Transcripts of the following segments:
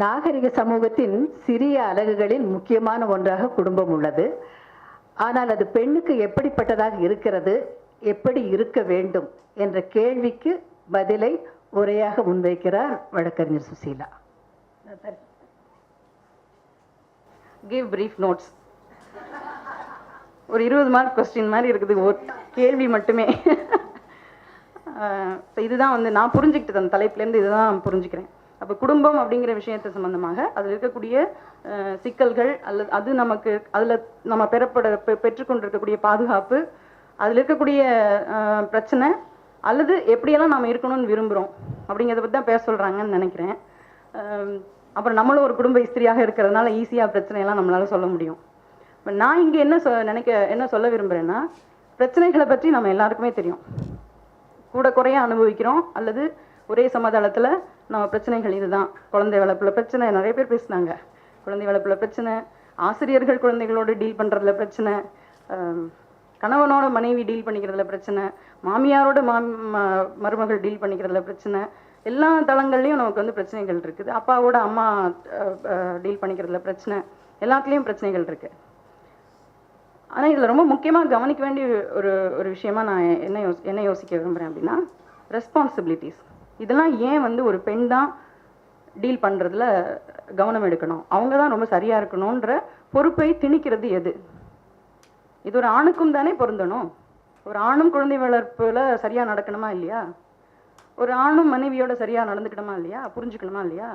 நாகரிக சமூகத்தின் சிறிய அலகுகளில் முக்கியமான ஒன்றாக குடும்பம் உள்ளது. ஆனால் அது பெண்ணுக்கு எப்படிப்பட்டதாக இருக்கிறது? எப்படி இருக்க வேண்டும்? என்ற கேள்விக்கு பதிலை உரையாக முன்வைக்கிறார் வழக்கறிஞர் சுசீலா. கிவ் பிரீஃப் நோட்ஸ் ஒரு இருபது மார்க் கொஸ்டின் மாதிரி இருக்குது. ஒரு கேள்வி மட்டுமே. இதுதான் வந்து நான் புரிஞ்சுக்கிட்டது அந்த தலைப்புலேருந்து இதுதான் புரிஞ்சுக்கிறேன். அப்போ குடும்பம் அப்படிங்கிற விஷயத்தை சம்பந்தமாக அதில் இருக்கக்கூடிய சிக்கல்கள் அல்லது அது நமக்கு அதில் நம்ம பெறப்பட பெ- பெற்றுக்கொண்டிருக்கக்கூடிய பாதுகாப்பு அதில் இருக்கக்கூடிய பிரச்சனை அல்லது எப்படியெல்லாம் நாம் இருக்கணும்னு விரும்புகிறோம் அப்படிங்கிறத பற்றி தான் பேச சொல்கிறாங்கன்னு நினைக்கிறேன். அப்புறம் நம்மளும் ஒரு குடும்ப இஸ்திரியாக இருக்கிறதுனால ஈஸியாக பிரச்சனையெல்லாம் நம்மளால சொல்ல முடியும். இப்போ நான் இங்கே என்ன சொ நினைக்க என்ன சொல்ல விரும்புகிறேன்னா பிரச்சனைகளை பற்றி நம்ம எல்லாருக்குமே தெரியும். கூட குறைய அனுபவிக்கிறோம் அல்லது ஒரே சமதளத்தில் நம்ம பிரச்சனைகள் இதுதான். குழந்தை வளர்ப்பில் பிரச்சனை நிறைய பேர் பேசுனாங்க. குழந்தை வளர்ப்பில் பிரச்சனை ஆசிரியர்கள் குழந்தைகளோடு டீல் பண்ணுறதுல பிரச்சனை கணவனோட மனைவி டீல் பண்ணிக்கிறதுல பிரச்சனை மாமியாரோட மாமி ம- மருமகள் டீல் பண்ணிக்கிறதுல பிரச்சனை எல்லா தளங்கள்லையும் நமக்கு வந்து பிரச்சனைகள் இருக்குது. அப்பாவோட அம்மா டீல் பண்ணிக்கிறதுல பிரச்சனை எல்லாத்துலேயும் பிரச்சனைகள் இருக்குது ஆனால் இதில் ரொம்ப முக்கியமாக கவனிக்க வேண்டிய ஒரு ஒரு விஷயமா நான் என்ன யோசி என்ன யோசிக்க விரும்புகிறேன் அப்படின்னா ரெஸ்பான்சிபிலிட்டிஸ் இதெல்லாம் ஏன் வந்து ஒரு பெண் தான் டீல் பண்ணுறதுல கவனம் எடுக்கணும்? அவங்க தான் ரொம்ப சரியாக இருக்கணுன்ற பொறுப்பை திணிக்கிறது எது? இது ஒரு ஆணுக்கும் தானே பொருந்தணும்? ஒரு ஆணும் குழந்தை வளர்ப்பில் சரியாக நடக்கணுமா இல்லையா? ஒரு ஆணும் மனைவியோட சரியாக நடந்துக்கணுமா இல்லையா? புரிஞ்சுக்கணுமா இல்லையா?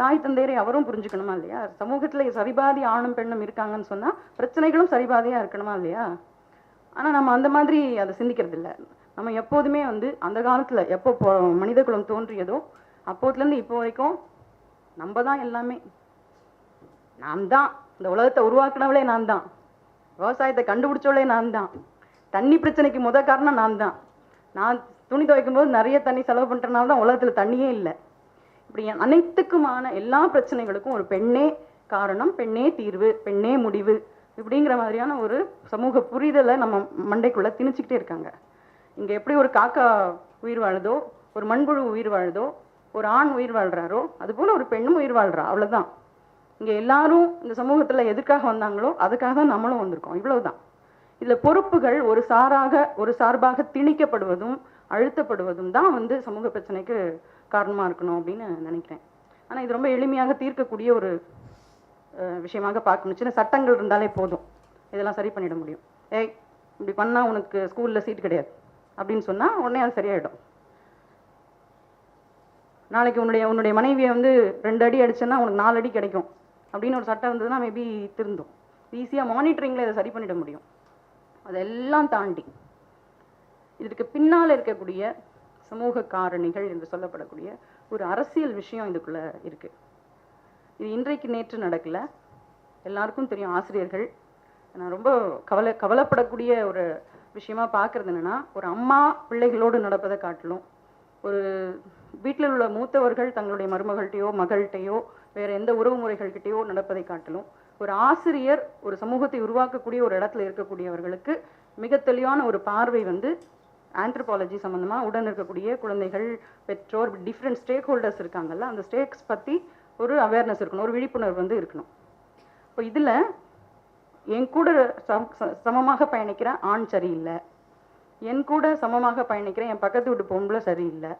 தாய் தந்தையரை அவரும் புரிஞ்சுக்கணுமா இல்லையா? சமூகத்தில் சரிபாதி ஆணும் பெண்ணும் இருக்காங்கன்னு சொன்னால் பிரச்சனைகளும் சரிபாதியாக இருக்கணுமா இல்லையா? ஆனால் நம்ம அந்த மாதிரி அதை சிந்திக்கிறது இல்லை நம்ம எப்போதுமே வந்து அந்த காலத்தில் எப்போ மனித குலம் தோன்றியதோ அப்போதுலேருந்து இப்போ வரைக்கும் நம்ம தான் எல்லாமே. நான் தான் இந்த உலகத்தை உருவாக்குனவளே நான் தான் விவசாயத்தை கண்டுபிடிச்சவளே நான் தான் தண்ணி பிரச்சனைக்கு முத காரணம் நான் தான் நான் துணி துவைக்கும் போது நிறைய தண்ணி செலவு பண்ணுறனால தான் உலகத்தில் தண்ணியே இல்லை. இப்படி அனைத்துக்குமான எல்லா பிரச்சனைகளுக்கும் ஒரு பெண்ணே காரணம் பெண்ணே தீர்வு பெண்ணே முடிவு இப்படிங்கிற மாதிரியான ஒரு சமூக புரிதலை நம்ம மண்டைக்குள்ளே திணிச்சுக்கிட்டே இருக்காங்க. இங்கே எப்படி ஒரு காக்கா உயிர் வாழுதோ ஒரு மண்புழு உயிர் வாழுதோ ஒரு ஆண் உயிர் வாழ்கிறாரோ அதுபோல் ஒரு பெண்ணும் உயிர் வாழ்கிறா அவ்வளோதான் இங்கே எல்லாரும் இந்த சமூகத்தில் எதுக்காக வந்தாங்களோ அதுக்காக தான் நம்மளும் வந்திருக்கோம் இவ்வளவுதான். இதில் பொறுப்புகள் ஒரு சாராக ஒரு சார்பாக திணிக்கப்படுவதும் அழுத்தப்படுவதும் தான் வந்து சமூக பிரச்சனைக்கு காரணமாக இருக்கணும் அப்படின்னு நினைக்கிறேன். ஆனால் இது ரொம்ப எளிமையாக தீர்க்கக்கூடிய ஒரு விஷயமாக பார்க்கணும். சின்ன சட்டங்கள் இருந்தாலே போதும். இதெல்லாம் சரி பண்ணிட முடியும். ஏய் இப்படி பண்ணால் உனக்கு ஸ்கூலில் சீட் கிடையாது. அப்படின்னு சொன்னால் உடனே அது சரியாயிடும். நாளைக்கு உன்னுடைய உன்னுடைய மனைவியை வந்து ரெண்டு அடி அடிச்சேன்னா உனக்கு நாலு அடி கிடைக்கும். அப்படின்னு ஒரு சட்டம் இருந்ததுன்னா மேபி திருந்தும். ஈஸியாக மானிட்டரிங்கில் இதை சரி பண்ணிட முடியும். அதெல்லாம் தாண்டி இதற்கு பின்னால் இருக்கக்கூடிய சமூக காரணிகள் என்று சொல்லப்படக்கூடிய ஒரு அரசியல் விஷயம் இதுக்குள்ளே இருக்குது இது இன்றைக்கு நேற்று நடக்கலை. எல்லாருக்கும் தெரியும் ஆசிரியர்கள். நான் ரொம்ப கவலை கவலைப்படக்கூடிய ஒரு விஷயமா பார்க்கறது என்னன்னா ஒரு அம்மா பிள்ளைகளோடு நடப்பதை காட்டிலும் ஒரு வீட்டில் உள்ள மூத்தவர்கள் தங்களுடைய மருமகள்கிட்டையோ மகள்கிட்டையோ வேற எந்த உறவு முறைகள்கிட்டையோ நடப்பதை காட்டிலும் ஒரு ஆசிரியர் ஒரு சமூகத்தை உருவாக்கக்கூடிய ஒரு இடத்துல இருக்கக்கூடியவர்களுக்கு மிக தெளிவான ஒரு பார்வை வந்து ஆந்த்ரபாலஜி சம்மந்தமாக உடன் இருக்கக்கூடிய குழந்தைகள் பெற்றோர் டிஃப்ரெண்ட் ஸ்டேக் ஹோல்டர்ஸ் இருக்காங்கல்ல அந்த ஸ்டேக்ஸ் பத்தி ஒரு அவேர்னஸ் இருக்கணும் ஒரு விழிப்புணர்வு வந்து இருக்கணும். இப்போ இதுல என் கூட ச- சமமாக பயணிக்கிற ஆண் சரியில்லை. என் கூட சமமாக பயணிக்கிற என் பக்கத்து வீட்டு பொம்பளை சரியில்லை.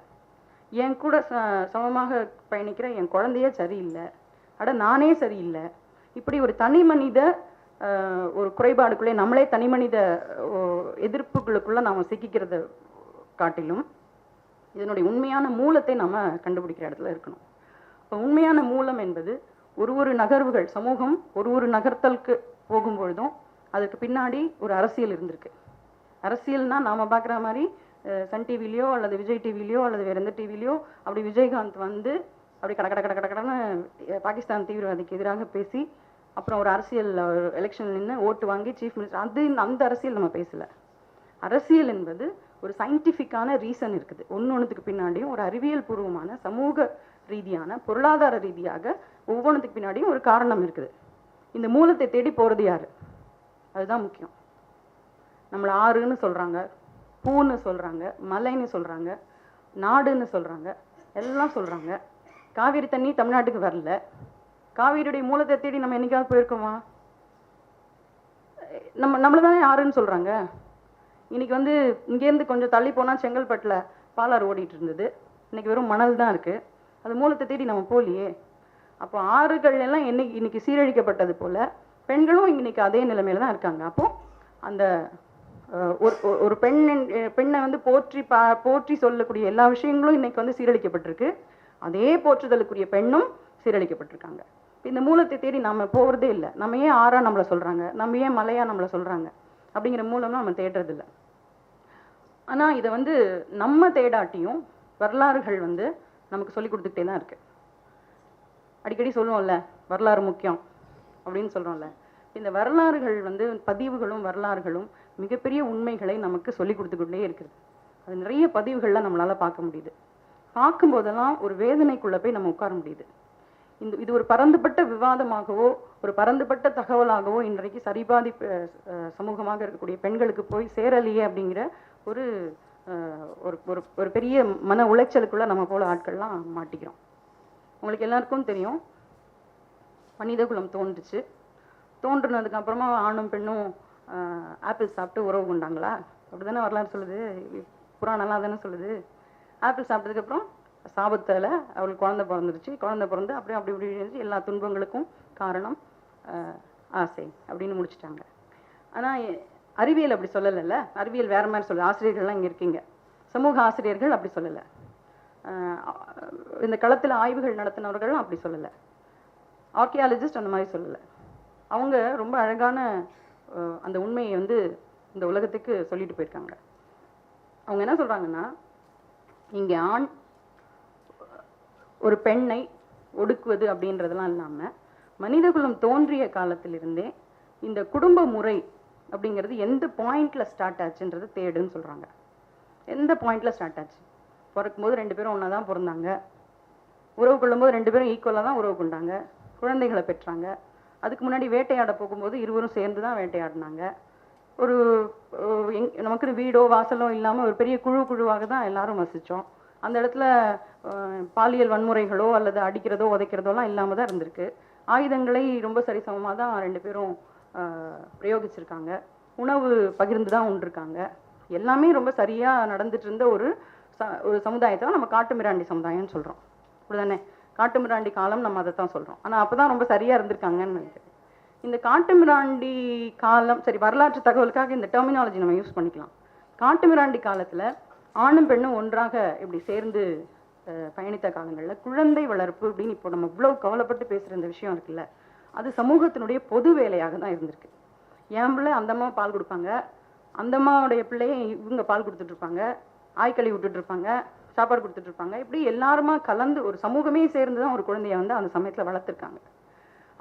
என் கூட ச- சமமாக பயணிக்கிற என் குழந்தையே சரியில்லை. அட நானே சரியில்லை. இப்படி ஒரு தனி மனித ஒரு குறைபாடுக்குள்ளே நம்மளே தனி மனித ஓ, எதிர்ப்புகளுக்குள்ள நாம் சிக்கிக்கிறத காட்டிலும் இதனுடைய உண்மையான மூலத்தை நாம் கண்டுபிடிக்கிற இடத்துல இருக்கணும். இப்போ உண்மையான மூலம் என்பது ஒரு ஒரு நகர்வுகள் சமூகம் ஒரு ஒரு நகர்த்தலுக்கு போகும்பொழுதும் அதுக்கு பின்னாடி ஒரு அரசியல் இருந்திருக்கு. அரசியல்னா நாம் பார்க்குற மாதிரி சன் டிவிலையோ அல்லது விஜய் டிவிலையோ அல்லது வேறு எந்த டிவிலையோ அப்படி விஜயகாந்த் வந்து அப்படி கட கட கட கட கடன்னு பாகிஸ்தான் தீவிரவாதிக்கு எதிராக பேசி அப்புறம் ஒரு அரசியல் எலெக்ஷன் நின்று ஓட்டு வாங்கி சீஃப் மினிஸ்டர் அது அந்த அரசியல் நம்ம பேசலை. அரசியல் என்பது ஒரு சயின்டிஃபிக்கான ரீசன் இருக்குது. ஒன்று ஒன்றுத்துக்கு பின்னாடியும் ஒரு அறிவியல் பூர்வமான சமூக ரீதியான பொருளாதார ரீதியாக ஒவ்வொன்றுத்துக்கு பின்னாடியும் ஒரு காரணம் இருக்குது. இந்த மூலத்தை தேடி போகிறது யார்? அதுதான் முக்கியம். நம்மளை ஆறுன்னு சொல்கிறாங்க பூன்னு சொல்கிறாங்க மலைன்னு சொல்கிறாங்க நாடுன்னு சொல்கிறாங்க எல்லாம் சொல்கிறாங்க காவிரி தண்ணி தமிழ்நாட்டுக்கு வரல. காவிரியுடைய மூலத்தை தேடி நம்ம என்னைக்காவது போயிருக்கோமா? நம்ம நம்மளை தானே யாருன்னு சொல்கிறாங்க இன்னைக்கு வந்து இங்கேருந்து கொஞ்சம் தள்ளி போனால் செங்கல்பட்டில் பாலாறு ஓடிட்டு இருந்தது. இன்னைக்கு வெறும் மணல் தான் இருக்குது அது மூலத்தை தேடி நம்ம போகலையே. அப்போ ஆறுகள் எல்லாம் என்னைக்கு இன்னைக்கு சீரழிக்கப்பட்டது போல பெண்களும் இன்னைக்கு அதே நிலைமையில தான் இருக்காங்க. அப்போ அந்த ஒரு ஒரு- பெண் பெண்ணின் பெண்ணை வந்து போற்றி பா போற்றி சொல்லக்கூடிய எல்லா விஷயங்களும் இன்னைக்கு வந்து சீரழிக்கப்பட்டிருக்கு. அதே போற்றுதலுக்குரிய பெண்ணும் சீரழிக்கப்பட்டிருக்காங்க. இந்த மூலத்தை தேடி நம்ம போகிறதே இல்லை. நம்ம ஏன் ஆறா நம்மளை சொல்கிறாங்க நம்ம ஏன் மலையா நம்மளை சொல்கிறாங்க அப்படிங்கிற மூலம்லாம் நம்ம தேடுறதில்ல. ஆனால் இதை வந்து நம்ம தேடாட்டியும் வரலாறுகள் வந்து நமக்கு சொல்லி கொடுத்துக்கிட்டே தான் இருக்குது அடிக்கடி சொல்லுவோம்ல வரலாறு முக்கியம் அப்படின்னு சொல்கிறோம்ல இந்த வரலாறுகள் வந்து பதிவுகளும் வரலாறுகளும் மிகப்பெரிய உண்மைகளை நமக்கு சொல்லி கொடுத்துக்கிட்டே இருக்குது. அது நிறைய பதிவுகள்லாம் நம்மளால் பார்க்க முடியுது. பார்க்கும்போதெல்லாம் ஒரு வேதனைக்குள்ளே போய் நம்ம உட்கார முடியுது. இந்த இது ஒரு பரந்துபட்ட விவாதமாகவோ ஒரு பரந்துபட்ட தகவலாகவோ இன்றைக்கு சரிபாதி சமூகமாக இருக்கக்கூடிய பெண்களுக்கு போய் சேரலையே அப்படிங்கிற ஒரு ஒரு ஒரு ஒரு பெரிய மன உளைச்சலுக்குள்ளே நம்ம போல ஆட்கள்லாம் மாட்டிக்கிறோம். உங்களுக்கு எல்லாருக்கும் தெரியும். மனிதகுலம் தோன்றுச்சு. தோன்றுனதுக்கு அப்புறமா ஆணும் பெண்ணும் ஆப்பிள் சாப்பிட்டு உறவு கொண்டாங்களா? அப்படி தானே வரலாறு சொல்லுது. புராணம்லாம் தானே சொல்லுது. ஆப்பிள் சாப்பிட்டதுக்கப்புறம் சாபத்தால் அவளுக்கு குழந்தை பிறந்துருச்சு. குழந்தை பிறந்து அப்படியே அப்படி இப்படி இருந்துச்சு. எல்லா துன்பங்களுக்கும் காரணம் ஆசை அப்படின்னு முடிச்சிட்டாங்க. ஆனால் அறிவியல் அப்படி சொல்லலைல்ல. அறிவியல் வேறு மாதிரி சொல்லுது. ஆசிரியர்கள்லாம் இங்கே இருக்கீங்க. சமூக ஆசிரியர்கள் அப்படி சொல்லலை. இந்த களத்தில் ஆய்வுகள் நடத்தினவர்கள் அப்படி சொல்லலை. ஆர்கியாலஜிஸ்ட் அந்த மாதிரி சொல்லலை. அவங்க ரொம்ப அழகான அந்த உண்மையை வந்து இந்த உலகத்துக்கு சொல்லிட்டு போயிருக்காங்க. அவங்க என்ன சொல்கிறாங்கன்னா இங்கே ஆண் ஒரு பெண்ணை ஒடுக்குவது அப்படின்றதெல்லாம் இல்லாமல் மனிதகுலம் தோன்றிய காலத்திலிருந்தே இந்த குடும்ப முறை அப்படிங்கிறது எந்த பாயிண்ட்ல ஸ்டார்ட் ஆச்சுன்றது தேடுன்னு சொல்கிறாங்க எந்த பாயிண்ட்ல ஸ்டார்ட் ஆச்சு? பிறக்கும்போது ரெண்டு பேரும் ஒன்றா தான் பிறந்தாங்க. உறவு கொள்ளும்போது ரெண்டு பேரும் ஈக்குவலாக தான் உறவு கொண்டாங்க. குழந்தைகளை பெற்றாங்க. அதுக்கு முன்னாடி வேட்டையாட போகும்போது இருவரும் சேர்ந்து தான் வேட்டையாடினாங்க. ஒரு எங் நமக்குன்னு வீடோ வாசலோ இல்லாமல் ஒரு பெரிய குழு குழுவாக தான் எல்லாரும் வசித்தோம் அந்த இடத்துல பாலியல் வன்முறைகளோ அல்லது அடிக்கிறதோ உதைக்கிறதோலாம் இல்லாமல் தான் இருந்திருக்கு. ஆயுதங்களை ரொம்ப சரிசமமாக தான் ரெண்டு பேரும் பிரயோகிச்சிருக்காங்க. உணவு பகிர்ந்து தான் உண்டிருக்காங்க. எல்லாமே ரொம்ப சரியாக நடந்துட்டு இருந்த ஒரு ஒரு சமுதாயத்தை தான் நம்ம காட்டு மிராண்டி சமுதாயம்னு சொல்கிறோம் அப்படிதானே காட்டு மிராண்டி காலம் நம்ம அதை தான் சொல்கிறோம் ஆனால் அப்போ தான் ரொம்ப சரியாக இருந்திருக்காங்கன்னு நினைக்கிறேன். இந்த காட்டுமிராண்டி காலம் சரி வரலாற்று தகவலுக்காக இந்த டெர்மினாலஜி நம்ம யூஸ் பண்ணிக்கலாம். காட்டு மிராண்டி காலத்தில் ஆணும் பெண்ணும் ஒன்றாக இப்படி சேர்ந்து பயணித்த காலங்களில் குழந்தை வளர்ப்பு அப்படின்னு இப்போ நம்ம இவ்வளோ கவலைப்பட்டு பேசுகிற இந்த விஷயம் இருக்குல்ல அது சமூகத்தினுடைய பொது வேலையாக தான் இருந்திருக்கு. என் பிள்ளை அந்த அம்மா பால் கொடுப்பாங்க. அந்த அம்மாவுடைய பிள்ளையை இவங்க பால் கொடுத்துட்ருப்பாங்க ஆய்க்களி விட்டுட்டு இருப்பாங்க சாப்பாடு கொடுத்துட்டு இருப்பாங்க இப்படி எல்லாருமா கலந்து ஒரு சமூகமே சேர்ந்து தான் ஒரு குழந்தைய வந்து அந்த சமயத்தில் வளர்த்துருக்காங்க.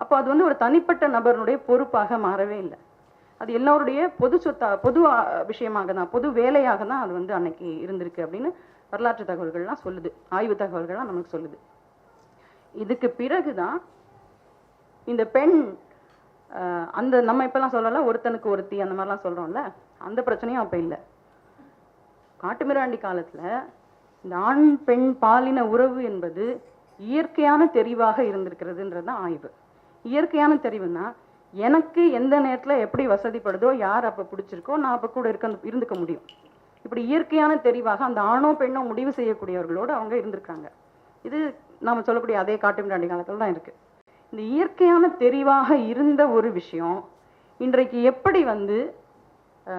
அப்போ அது வந்து ஒரு தனிப்பட்ட நபருடைய பொறுப்பாக மாறவே இல்லை. அது எல்லோருடைய பொது சொத்தா பொது விஷயமாக தான் பொது வேலையாக தான் அது வந்து அன்னைக்கு இருந்திருக்கு அப்படின்னு வரலாற்று தகவல்கள்லாம் சொல்லுது. ஆய்வு தகவல்கள்லாம் நமக்கு சொல்லுது. இதுக்கு பிறகுதான் இந்த பெண் அந்த நம்ம இப்பெல்லாம் சொல்லலாம் ஒருத்தனுக்கு ஒருத்தி அந்த மாதிரிலாம் சொல்கிறோம்ல அந்த பிரச்சனையும் அப்போ இல்லை. காட்டுமிராண்டி காலத்தில் இந்த ஆண் பெண் பாலின உறவு என்பது இயற்கையான தெரிவாக இருந்திருக்கிறதுன்றது தான் ஆய்வு. இயற்கையான தெரிவுனா எனக்கு எந்த நேரத்தில் எப்படி வசதிப்படுதோ யார் அப்போ பிடிச்சிருக்கோ நான் அப்போ கூட இருக்க இருந்துக்க முடியும். இப்படி இயற்கையான தெரிவாக அந்த ஆணோ பெண்ணோ முடிவு செய்யக்கூடியவர்களோடு அவங்க இருந்திருக்காங்க. இது நம்ம சொல்லக்கூடிய அதே காட்டுமிராண்டி காலத்தில் தான் இருக்குது இந்த இயற்கையான தெரிவாக இருந்த ஒரு விஷயம் இன்றைக்கு எப்படி வந்து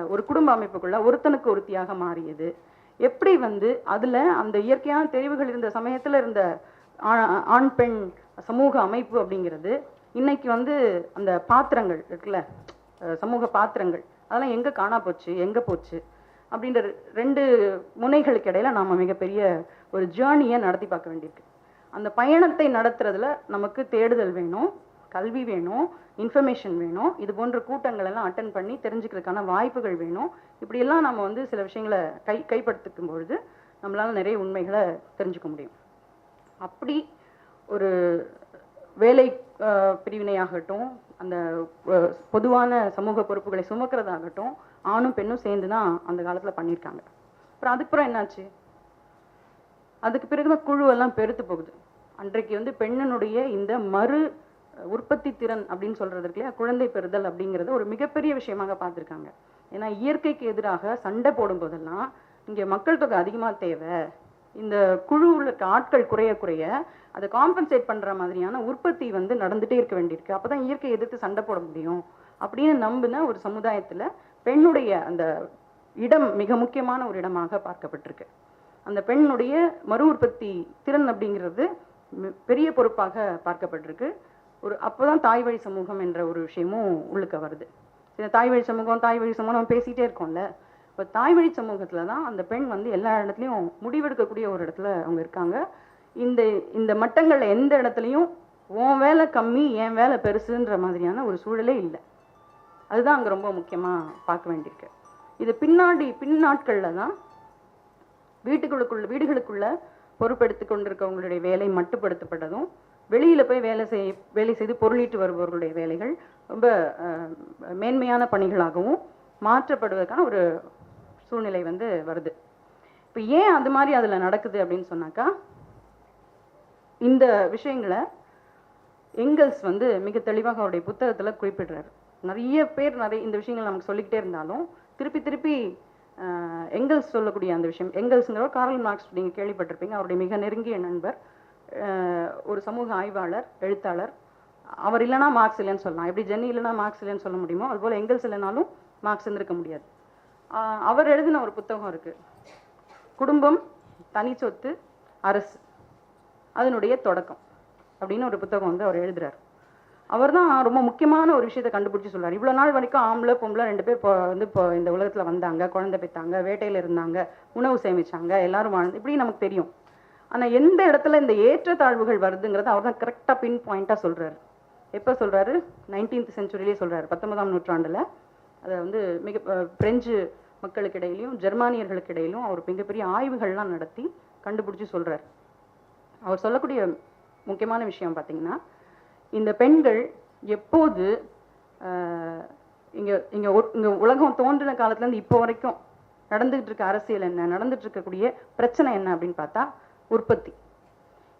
ஒரு குடும்ப அமைப்புக்குள்ள ஒருத்தனுக்கு ஒருத்தியாக மாறியது. எப்படி வந்து அதில் அந்த இயற்கையான தெரிவுகள் இருந்த சமயத்தில் இருந்த ஆ- ஆண் பெண் சமூக அமைப்பு அப்படிங்கிறது இன்னைக்கு வந்து அந்த பாத்திரங்கள் இருக்குல்ல சமூக பாத்திரங்கள் அதெல்லாம் எங்கே காணா போச்சு எங்கே போச்சு அப்படின்ற ரெண்டு முனைகளுக்கு இடையில நாம் மிகப்பெரிய ஒரு ஜேர்னியை நடத்தி பார்க்க வேண்டியிருக்கு. அந்த பயணத்தை நடத்துறதுல நமக்கு தேடுதல் வேணும். கல்வி வேணும் இன்ஃபர்மேஷன் வேணும் இது போன்ற கூட்டங்கள் எல்லாம் அட்டன் பண்ணி தெரிஞ்சுக்கிறதுக்கான வாய்ப்புகள் வேணும். இப்படியெல்லாம் நம்ம வந்து சில விஷயங்களை கை கைப்படுத்திக்கும் பொழுது நம்மளால நிறைய உண்மைகளை தெரிஞ்சுக்க முடியும். அப்படி ஒரு வேலை பிரிவினையாகட்டும் அந்த பொதுவான சமூக பொறுப்புகளை சுமக்கிறதாகட்டும் ஆணும் பெண்ணும் சேர்ந்து தான் அந்த காலத்துல பண்ணியிருக்காங்க. அப்புறம் அதுக்கப்புறம் என்னாச்சு? அதுக்கு பிறகு குழு எல்லாம் பெருத்து போகுது. அன்றைக்கு வந்து பெண்ணினுடைய இந்த மறு உற்பத்தி திறன் அப்படின்னு சொல்றது இருக்கு இல்லையா? குழந்தை பெறுதல் அப்படிங்கிறத ஒரு மிகப்பெரிய விஷயமாக பார்த்துருக்காங்க. ஏன்னா இயற்கைக்கு எதிராக சண்டை போடும் போதெல்லாம் இங்கே மக்கள் தொகை அதிகமாக தேவை. இந்த குழுவில் இருக்க ஆட்கள் குறைய குறைய அதை காம்பன்சேட் பண்ற மாதிரியான உற்பத்தி வந்து நடந்துட்டே இருக்க வேண்டியிருக்கு. அப்பதான் இயற்கை எதிர்த்து சண்டை போட முடியும் அப்படின்னு நம்பின ஒரு சமுதாயத்துல பெண்ணுடைய அந்த இடம் மிக முக்கியமான ஒரு இடமாக பார்க்கப்பட்டிருக்கு. அந்த பெண்ணுடைய மறு உற்பத்தி திறன் அப்படிங்கிறது பெரிய பொறுப்பாக பார்க்கப்பட்டிருக்கு. ஒரு அப்போதான் தாய் வழி சமூகம் என்ற ஒரு விஷயமும் உள்ளுக்க வருது. சரி தாய் வழி சமூகம் தாய் வழி சமூகம் நம்ம பேசிகிட்டே இருக்கோம்ல. இப்போ தாய் வழி சமூகத்தில் தான் அந்த பெண் வந்து எல்லா இடத்துலையும் முடிவெடுக்கக்கூடிய ஒரு இடத்துல அவங்க இருக்காங்க. இந்த இந்த மட்டங்கள்ல எந்த இடத்துலையும் உன் வேலை கம்மி என் வேலை பெருசுன்ற மாதிரியான ஒரு சூழலே இல்லை. அதுதான் அங்கே ரொம்ப முக்கியமாக பார்க்க வேண்டியிருக்கு. இது பின்னாடி பின்னாட்களில் தான் வீட்டுகளுக்குள்ள வீடுகளுக்குள்ள பொறுப்பெடுத்து கொண்டிருக்கவங்களுடைய வேலை மட்டுப்படுத்தப்பட்டதும் வெளியில போய் வேலை செய் வேலை செய்து பொருளீட்டு வருபவர்களுடைய வேலைகள் ரொம்ப மேன்மையான பணிகளாகவும் மாற்றப்படுவதற்கான ஒரு சூழ்நிலை வந்து வருது. இப்போ ஏன் அது மாதிரி அதுல நடக்குது அப்படின்னு சொன்னாக்கா இந்த விஷயங்களை எங்கல்ஸ் வந்து மிக தெளிவாக அவருடைய புத்தகத்துல குறிப்பிடுறாரு. நிறைய பேர் நிறைய இந்த விஷயங்கள் நமக்கு சொல்லிக்கிட்டே இருந்தாலும் திருப்பி திருப்பி எங்கல்ஸ் சொல்லக்கூடிய அந்த விஷயம் எங்கல்ஸ்ங்கிற கார்ல் மார்க்ஸ் நீங்க கேள்விப்பட்டிருப்பீங்க அவருடைய மிக நெருங்கிய நண்பர் ஒரு சமூக ஆய்வாளர் எழுத்தாளர். அவர் இல்லைனா மார்க்ஸ் இல்லைன்னு சொல்லலாம். எப்படி ஜென்னி இல்லைன்னா மார்க்ஸ் இல்லைன்னு சொல்ல முடியுமோ அதுபோல் எங்கல்ஸ் இல்லைனாலும் மார்க்ஸ் இருந்திருக்க முடியாது. அவர் எழுதின ஒரு புத்தகம் இருக்குது குடும்பம் தனி சொத்து அரசு. அதனுடைய தொடக்கம் அப்படின்னு ஒரு புத்தகம் வந்து அவர் எழுதுறாரு. அவர் தான் ரொம்ப முக்கியமான ஒரு விஷயத்தை கண்டுபிடிச்சி சொல்கிறார் இவ்வளோ நாள் வரைக்கும் ஆம்பளை பொம்பளை ரெண்டு பேர் இப்போ வந்து இப்போ இந்த உலகத்தில் வந்தாங்க குழந்தை பெத்தாங்க வேட்டையில் இருந்தாங்க உணவு சேமிச்சாங்க எல்லாரும் வாழ்ந்து இப்படி நமக்கு தெரியும். ஆனால் எந்த இடத்துல இந்த ஏற்றத்தாழ்வுகள் வருதுங்கிறத அவர் தான் கரெக்டாக பின் பாயிண்ட்டாக சொல்கிறார் எப்போ சொல்கிறாரு நைன்டீன்த் செஞ்சுரியிலே சொல்கிறார் பத்தொன்பதாம் நூற்றாண்டில். அதை வந்து மிக பிரெஞ்சு மக்களுக்கு இடையிலையும் ஜெர்மானியர்களுக்கு இடையிலும் அவர் மிகப்பெரிய ஆய்வுகள்லாம் நடத்தி கண்டுபிடிச்சி சொல்கிறார் அவர் சொல்லக்கூடிய முக்கியமான விஷயம் பார்த்தீங்கன்னா இந்த பெண்கள் எப்போது இங்கே இங்கே இங்கே உலகம் தோன்றின காலத்துலேருந்து இப்போ வரைக்கும் நடந்துகிட்டு இருக்க அரசியல் என்ன நடந்துட்டு இருக்கக்கூடிய பிரச்சனை என்ன அப்படின்னு பார்த்தா உற்பத்தி.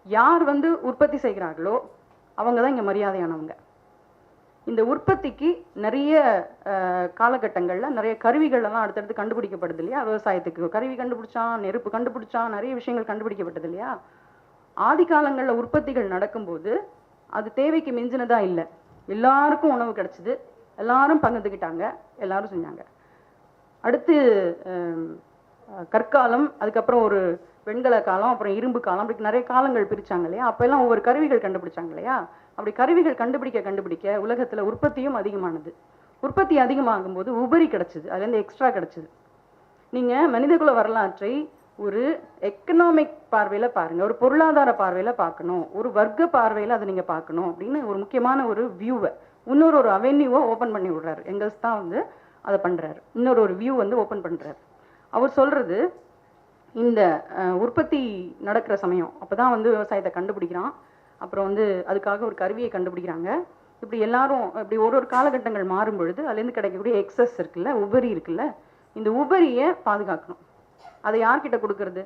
யார் வந்து உற்பத்தி செய்கிறார்களோ அவங்க தான் இங்கே மரியாதையானவங்க. இந்த உற்பத்திக்கு நிறைய காலகட்டங்களில் நிறைய கருவிகளெல்லாம் அடுத்தடுத்து கண்டுபிடிக்கப்படுது இல்லையா? விவசாயத்துக்கு கருவி கண்டுபிடிச்சான் நெருப்பு கண்டுபிடிச்சான் நிறைய விஷயங்கள் கண்டுபிடிக்கப்பட்டது இல்லையா? ஆதி காலங்களில் உற்பத்திகள் நடக்கும்போது அது தேவைக்கு மிஞ்சினதா இல்லை. எல்லாருக்கும் உணவு கிடச்சிது. எல்லாரும் பகிர்ந்துக்கிட்டாங்க எல்லாரும் செஞ்சாங்க. அடுத்து கற்காலம் அதுக்கப்புறம் ஒரு வெண்கல காலம் அப்புறம் இரும்பு காலம் அப்படி நிறைய காலங்கள் பிரித்தாங்க இல்லையா? அப்போல்லாம் ஒவ்வொரு கருவிகள் கண்டுபிடிச்சாங்க இல்லையா? அப்படி கருவிகள் கண்டுபிடிக்க கண்டுபிடிக்க உலகத்தில் உற்பத்தியும் அதிகமானது. உற்பத்தி அதிகமாகும் போது உபரி கிடச்சிது. அதுலேருந்து எக்ஸ்ட்ரா கிடச்சிது. நீங்கள் மனிதகுல வரலாற்றை ஒரு எக்கனாமிக் பார்வையில் பாருங்கள் ஒரு பொருளாதார பார்வையில் பார்க்கணும். ஒரு வர்க்க பார்வையில் அதை நீங்கள் பார்க்கணும் அப்படின்னு ஒரு முக்கியமான ஒரு வியூவை இன்னொரு ஒரு அவென்யூவை ஓப்பன் பண்ணி விடுறாரு. எங்கள்ஸ் தான் வந்து அதை பண்ணுறாரு இன்னொரு ஒரு வியூ வந்து ஓப்பன் பண்ணுறாரு அவர் சொல்கிறது இந்த உற்பத்தி நடக்கிற சமயம். அப்பதான் வந்து விவசாயத்தை கண்டுபிடிக்கிறான். அப்புறம் வந்து அதுக்காக ஒரு கருவியை கண்டுபிடிக்கிறாங்க. இப்படி எல்லாரும் இப்படி ஒரு ஒரு காலகட்டங்கள் மாறும் பொழுது அதுலேருந்து கிடைக்கக்கூடிய எக்ஸஸ் இருக்குல்ல உபரி இருக்குல்ல இந்த உபரியை பாதுகாக்கணும். அதை யார்கிட்ட கொடுக்கறது?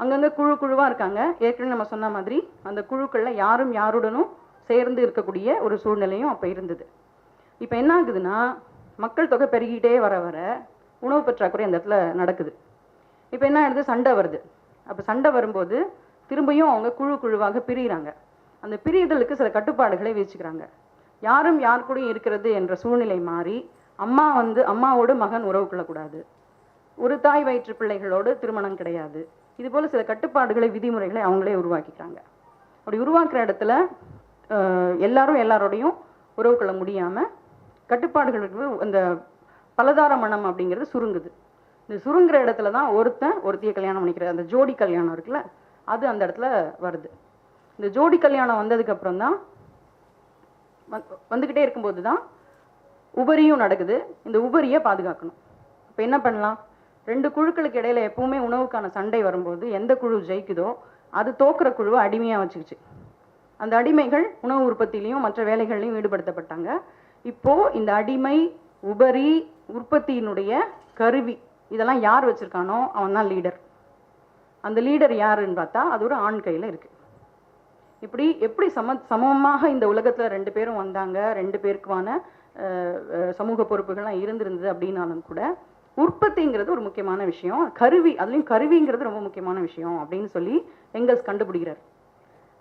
அங்கங்கே குழு குழுவாக இருக்காங்க. ஏற்கனவே நம்ம சொன்ன மாதிரி அந்த குழுக்களில் யாரும் யாருடனும் சேர்ந்து இருக்கக்கூடிய ஒரு சூழ்நிலையும் அப்போ இருந்தது. இப்போ என்ன ஆகுதுன்னா மக்கள் தொகை பெருகிட்டே வர வர உணவு பற்றாக்குறை அந்த இடத்துல நடக்குது. இப்போ என்ன ஆயிடுது? சண்டை வருது. அப்போ சண்டை வரும்போது திரும்பியும் அவங்க குழு குழுவாக பிரியிறாங்க. அந்த பிரியுதலுக்கு சில கட்டுப்பாடுகளை விதிச்சுக்கிறாங்க. யாரும் யார் கூடயும் இருக்கிறது என்ற சூழ்நிலை மாறி அம்மா வந்து அம்மாவோடு மகன் உறவு கொள்ளக்கூடாது. ஒரு தாய் வயிற்று பிள்ளைகளோடு திருமணம் கிடையாது. இது போல் சில கட்டுப்பாடுகளை விதிமுறைகளை அவங்களே உருவாக்கிக்கிறாங்க. அப்படி உருவாக்குற இடத்துல எல்லாரும் எல்லாரோடையும் உறவு கொள்ள முடியாமல் கட்டுப்பாடுகளுக்கு அந்த பலதார மனம் அப்படிங்கிறது சுருங்குது. இந்த சுருங்குற இடத்துல தான் ஒருத்தன் ஒருத்தியை கல்யாணம் பண்ணிக்கிறார். அந்த ஜோடி கல்யாணம் இருக்குல்ல அது அந்த இடத்துல வருது. இந்த ஜோடி கல்யாணம் வந்ததுக்கு அப்புறம் தான் வந்துக்கிட்டே இருக்கும்போது தான் உபரியும் நடக்குது. இந்த உபரியை பாதுகாக்கணும். இப்போ என்ன பண்ணலாம்? ரெண்டு குழுக்களுக்கு இடையில எப்பவுமே உணவுக்கான சண்டை வரும்போது எந்த குழு ஜெயிக்குதோ அது தோக்குற குழுவை அடிமையாக வச்சுக்கிச்சு. அந்த அடிமைகள் உணவு உற்பத்திலையும் மற்ற வேலைகள்லையும் ஈடுபடுத்தப்பட்டாங்க. இப்போ இந்த அடிமை உபரி உற்பத்தியினுடைய கருவி. இதெல்லாம் யார் வச்சுருக்கானோ அவன் தான் லீடர் அந்த லீடர் யாருன்னு பார்த்தா அது ஒரு ஆண் கையில் இருக்குது இப்படி எப்படி சம சமமாக இந்த உலகத்தில் ரெண்டு பேரும் வந்தாங்க ரெண்டு பேருக்குமான சமூக பொறுப்புகள்லாம் இருந்திருந்தது அப்படின்னாலும் கூட உற்பத்திங்கிறது ஒரு முக்கியமான விஷயம். கருவி அதுலேயும் கருவிங்கிறது ரொம்ப முக்கியமான விஷயம் அப்படின்னு சொல்லி எங்கல்ஸ் கண்டுபிடிக்கிறார்.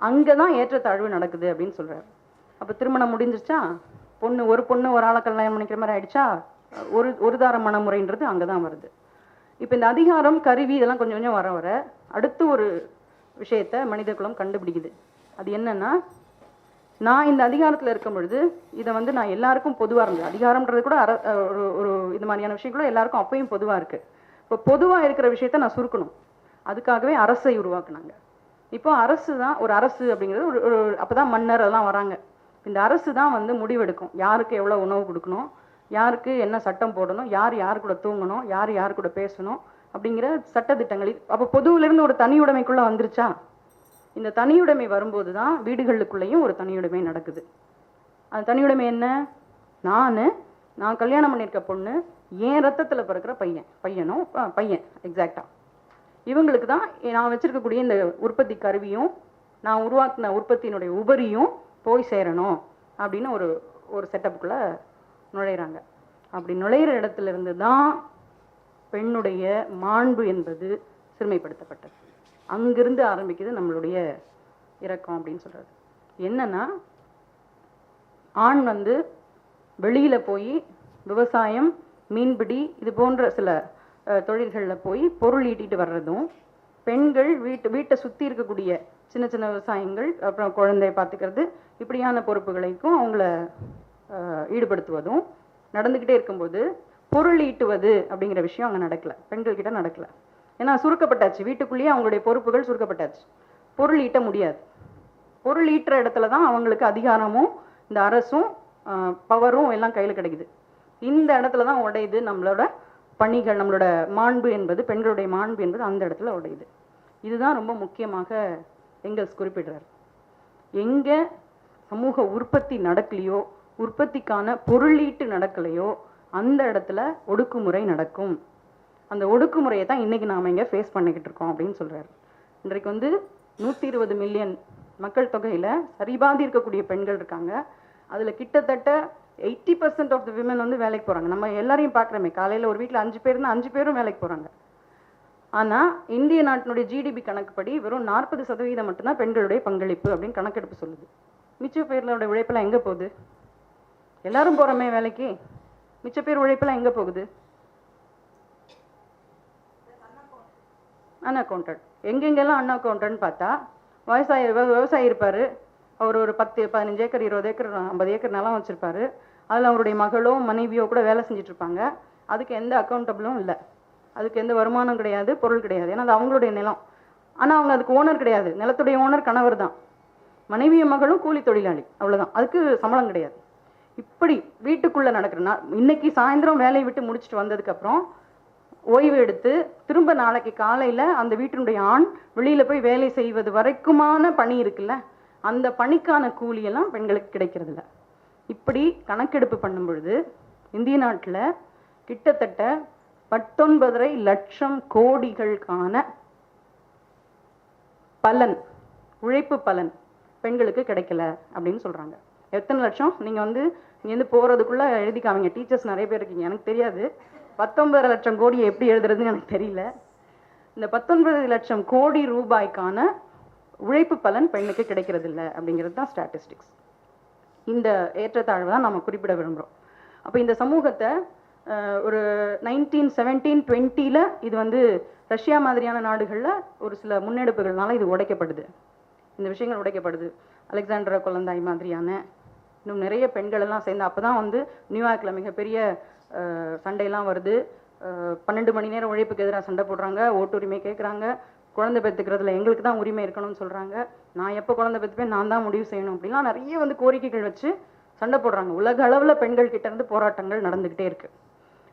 அங்கே தான் ஏற்றத்தாழ்வு நடக்குது அப்படின்னு சொல்கிறார் அப்போ திருமணம் முடிஞ்சிருச்சா? பொண்ணு ஒரு பொண்ணு ஒரு ஆளை கல்யாணம் பண்ணிக்கிற மாதிரி ஆயிடுச்சா? ஒரு ஒரு தார மனமுறைன்றது அங்கதான் வருது. இப்போ இந்த அதிகாரம் கருவி இதெல்லாம் கொஞ்சம் கொஞ்சம் வர வர அடுத்து ஒரு விஷயத்த மனித குலம் கண்டுபிடிக்குது. அது என்னன்னா நான் இந்த அதிகாரத்தில் இருக்கும் பொழுது இதை வந்து நான் எல்லாருக்கும் பொதுவாக இருந்தது. அதிகாரம்ன்றது கூட அர ஒரு ஒரு இது மாதிரியான விஷயம் கூட எல்லாருக்கும் அப்பயும் பொதுவாக இருக்குது இப்போ பொதுவாக இருக்கிற விஷயத்த நான் சுருக்கணும். அதுக்காகவே அரசை உருவாக்குனாங்க. இப்போ அரசு தான் ஒரு அரசு அப்படிங்கிறது ஒரு ஒரு அப்பதான் மன்னர் அதெல்லாம் வராங்க. இந்த அரசு தான் வந்து முடிவெடுக்கும். யாருக்கு எவ்வளோ உணவு கொடுக்கணும் யாருக்கு என்ன சட்டம் போடணும் யார் யார் கூட தூங்கணும் யார் யார் கூட பேசணும் அப்படிங்கிற சட்டதிட்டங்கள் அப்போ பொதுவிலிருந்து ஒரு தனியுடைமைக்குள்ள வந்துருச்சா? இந்த தனியுடைமை வரும்போது தான் வீடுகளுக்குள்ளேயும் ஒரு தனியுடைமை நடக்குது. அந்த தனியுடைமை என்ன? நான் நான் கல்யாணம் பண்ணியிருக்க பொண்ணு என் ரத்தத்தில் பிறக்கிற பையன் பையனும் பையன் எக்ஸாக்டாக இவங்களுக்கு தான் நான் வச்சுருக்கக்கூடிய இந்த உற்பத்தி கருவியும் நான் உருவாக்கின உற்பத்தியினுடைய உபரியும் போய் சேரணும் அப்படின்னு ஒரு ஒரு செட்டப்புக்குள்ளே நுழையிறாங்க. அப்படி நுழையிற இடத்துல இருந்து தான் பெண்ணுடைய மாண்பு என்பது சிறுமைப்படுத்தப்பட்டது. அங்கிருந்து ஆரம்பிக்குது நம்மளுடைய இறக்கம் அப்படின்னு சொல்றது. என்னன்னா ஆண் வந்து வெளியில போய் விவசாயம் மீன்பிடி இது போன்ற சில தொழில்களில் போய் பொருள் ஈட்டிட்டு வர்றதும் பெண்கள் வீட்டு வீட்டை சுற்றி இருக்கக்கூடிய சின்ன சின்ன விவசாயங்கள் அப்புறம் குழந்தைய பார்த்துக்கிறது இப்படியான பொறுப்புகளைக்கும் அவங்கள ஈடுபடுத்துவதும் நடந்துக்கிட்டே இருக்கும்போது பொருள் ஈட்டுவது அப்படிங்கிற விஷயம் அங்கே நடக்கலை. பெண்கள் நடக்கலை நடக்கல. ஏன்னா சுருக்கப்பட்டாச்சு. வீட்டுக்குள்ளேயே அவங்களுடைய பொறுப்புகள் சுருக்கப்பட்டாச்சு. பொருள் ஈட்ட முடியாது. பொருள் ஈட்டுற இடத்துல தான் அவங்களுக்கு அதிகாரமும் இந்த அரசும் பவரும் எல்லாம் கையில் கிடைக்குது. இந்த இடத்துல தான் உடையுது நம்மளோட பணிகள் நம்மளோட மாண்பு என்பது பெண்களுடைய மாண்பு என்பது அந்த இடத்துல உடையுது. இதுதான் ரொம்ப முக்கியமாக எங்கள்ஸ் குறிப்பிடுறார். எங்கே சமூக உற்பத்தி நடக்கலையோ உற்பத்திக்கான பொருளீட்டு நடக்கலையோ அந்த இடத்துல ஒடுக்குமுறை நடக்கும். அந்த ஒடுக்குமுறையை தான் இன்றைக்கி நாம் இங்கே ஃபேஸ் பண்ணிக்கிட்டு இருக்கோம் அப்படின்னு சொல்கிறார் இன்றைக்கு வந்து நூற்றி இருபது மில்லியன் மக்கள் தொகையில் சரிபாதி இருக்கக்கூடிய பெண்கள் இருக்காங்க. அதில் கிட்டத்தட்ட eighty percent of the women வந்து வேலைக்கு போகிறாங்க நம்ம எல்லாரையும் பார்க்குறோமே காலையில் ஒரு வீட்டில் அஞ்சு பேர் இருந்தால் அஞ்சு பேரும் வேலைக்கு போகிறாங்க ஆனால் இந்திய நாட்டினுடைய ஜிடிபி கணக்குப்படி வெறும் நாற்பது சதவீதம் மட்டும்தான் பெண்களுடைய பங்களிப்பு அப்படின்னு கணக்கெடுப்பு சொல்லுது. மிச்ச பேர்களோட உழைப்பெல்லாம் எங்கே போகுது? எல்லாரும் போறோமே வேலைக்கு. மிச்ச பேர் உழைப்பெல்லாம் எங்க போகுது? அன்அக்கௌண்டட் எங்கெங்கெல்லாம் அன்அக்கௌண்டட்னு பார்த்தா விவசாயி விவசாயி இருப்பார். அவர் ஒரு பத்து பதினஞ்சு ஏக்கர் இருபது ஏக்கர் ஐம்பது ஏக்கர் நிலம் வச்சுருப்பாரு. அதில் அவருடைய மகளோ மனைவியோ கூட வேலை செஞ்சிட்ருப்பாங்க. அதுக்கு எந்த அக்கௌண்டபிளும் இல்லை. அதுக்கு எந்த வருமானம் கிடையாது பொருள் கிடையாது. ஏன்னா அது அவங்களுடைய நிலம். ஆனால் அவங்க அதுக்கு ஓனர் கிடையாது. நிலத்துடைய ஓனர் கணவர் தான். மனைவியும் மகளும் கூலி தொழிலாளி. அவ்வளோதான் அதுக்கு சம்பளம் கிடையாது. இப்படி வீட்டுக்குள்ள நடக்கிறனா இன்னைக்கு சாயந்தரம் வேலையை விட்டு முடிச்சுட்டு வந்ததுக்கு அப்புறம் ஓய்வு எடுத்து திரும்ப நாளைக்கு காலையில அந்த வீட்டினுடைய ஆண் வெளியில போய் வேலை செய்வது வரைக்குமான பணி இருக்குல்ல அந்த பணிக்கான கூலியெல்லாம் பெண்களுக்கு கிடைக்கிறதில்ல. இப்படி கணக்கெடுப்பு பண்ணும் பொழுது இந்திய நாட்டில் கிட்டத்தட்ட பத்தொன்பதரை லட்சம் கோடிகளுக்கான பலன் உழைப்பு பலன் பெண்களுக்கு கிடைக்கல அப்படின்னு சொல்றாங்க. எத்தனை லட்சம்? நீங்கள் வந்து இங்கேருந்து போகிறதுக்குள்ளே போறதுக்குள்ள எழுதி காமிங்க. டீச்சர்ஸ் நிறைய பேர் இருக்கீங்க. எனக்கு தெரியாது. பத்தொன்பது லட்சம் கோடியை எப்படி எழுதுறதுன்னு எனக்கு தெரியல. இந்த பத்தொன்பது லட்சம் கோடி ரூபாய்க்கான உழைப்பு பலன் பெண்ணுக்கு கிடைக்கிறதில்ல அப்படிங்கிறது தான் ஸ்டாட்டிஸ்டிக்ஸ் இந்த ஏற்றத்தாழ்வு தான் நம்ம குறிப்பிட விரும்புகிறோம் அப்போ இந்த சமூகத்தை ஒரு நைன்டீன் செவன்டீன் டுவெண்ட்டியில் இது வந்து ரஷ்யா மாதிரியான நாடுகளில் ஒரு சில முன்னெடுப்புகள்னால இது உடைக்கப்படுது. இந்த விஷயங்கள் உடைக்கப்படுது. அலெக்சாண்டரா குழந்தாய் மாதிரியான இன்னும் நிறைய பெண்கள் எல்லாம் சேர்ந்து அப்போ தான் வந்து நியூயார்க்கில் மிகப்பெரிய சண்டையெல்லாம் வருது. பன்னெண்டு மணி நேரம் உழைப்புக்கு எதிராக சண்டை போடுறாங்க ஓட்டுரிமை கேட்குறாங்க குழந்தை பெற்றுக்கிறதுல எங்களுக்கு தான் உரிமை இருக்கணும்னு சொல்கிறாங்க நான் எப்போ குழந்தை பெற்றுப்பேன்? நான் தான் முடிவு செய்யணும். அப்படிலாம் நிறைய வந்து கோரிக்கைகள் வச்சு சண்டை போடுறாங்க. உலக அளவில் பெண்கள் கிட்ட இருந்து போராட்டங்கள் நடந்துக்கிட்டே இருக்கு.